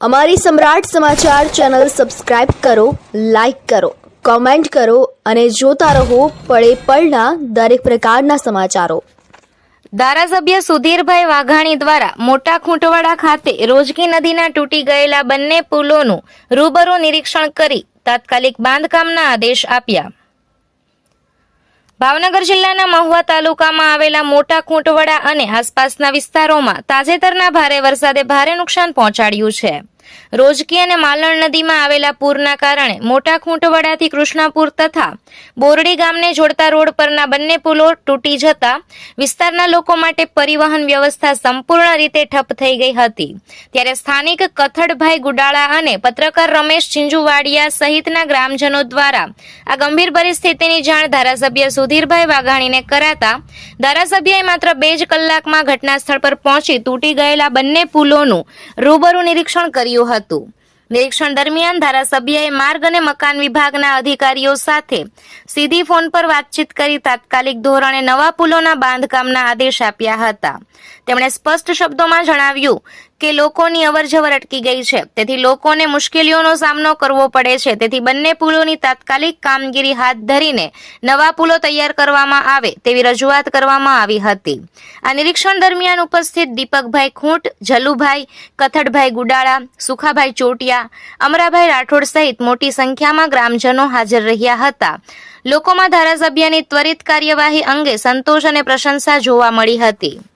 અમારી સમ્રાટ સમાચાર ચેનલ સબસ્ક્રાઇબ કરો, લાઇક કરો, કોમેન્ટ કરો અને જોતા રહો પળે પળના દરેક પ્રકારના સમાચારો. ધારાસભ્ય સુધીરભાઈ વાઘાણી દ્વારા મોટા ખૂંટવાડા ખાતે રોજકી નદીના તૂટી ગયેલા બંને પુલોનું રૂબરૂ નિરીક્ષણ કરી તાત્કાલિક બાંધકામના આદેશ આપ્યા. ભાવનગર જિલ્લાના મહુવા તાલુકામાં આવેલા મોટા કુંટવડા અને આસપાસના વિસ્તારોમાં તાજેતરના ભારે વરસાદે ભારે નુકસાન પહોંચાડ્યું છે. રોજકી અને માલણ નદીમાં આવેલા પૂરના કારણે મોટા ખૂંટવાડાથી કૃષ્ણાપુર તથા બોરડી ગામને જોડતા રોડ પરના બંને પુલો તૂટી જતા વિસ્તારના લોકો માટે પરિવહન વ્યવસ્થા સંપૂર્ણ રીતે ઠપ થઈ ગઈ હતી. ત્યારે સ્થાનિક કથડભાઈ ગુડાળા અને પત્રકાર રમેશ ચિંજુવાડિયા સહિતના ગ્રામજનો દ્વારા આ ગંભીર પરિસ્થિતિની જાણ ધારાસભ્ય સુધીરભાઈ વાઘાણીને કરાતા ધારાસભ્યએ માત્ર બે જ કલાકમાં ઘટના સ્થળ પર પહોંચી તૂટી ગયેલા બંને પુલોનું રૂબરૂ નિરીક્ષણ કર્યું હતું. નિરીક્ષણ દરમિયાન ધારાસભ્યએ માર્ગ અને મકાન વિભાગના અધિકારીઓ સાથે સીધી ફોન પર વાતચીત કરી તાત્કાલિક ધોરણે નવા પુલોના બાંધકામના આદેશ આપ્યા હતા. તેમણે સ્પષ્ટ શબ્દોમાં જણાવ્યું કે લોકોની અવરજવર અટકી ગઈ છે. તેથી લોકોને મુશ્કેલીઓનો સામનો કરવો પડે છે. તેથી બંને પુલોની તાત્કાલિક કામગીરી હાથ ધરીને નવા પુલો તૈયાર કરવામાં આવે તેવી રજૂઆત કરવામાં આવી હતી. આ નિરીક્ષણ દરમિયાન ઉપસ્થિત દીપકભાઈ ખૂંટ, જલુભાઈ, કથડભાઈ ગુડાળા, સુખાભાઈ ચોટિયા, અમરાભાઈ રાઠોડ સહિત મોટી સંખ્યામાં ગ્રામજનો હાજર રહ્યા હતા. લોકોમાં ધારાસભ્યની ત્વરિત કાર્યવાહી અંગે સંતોષ અને પ્રશંસા જોવા મળી હતી.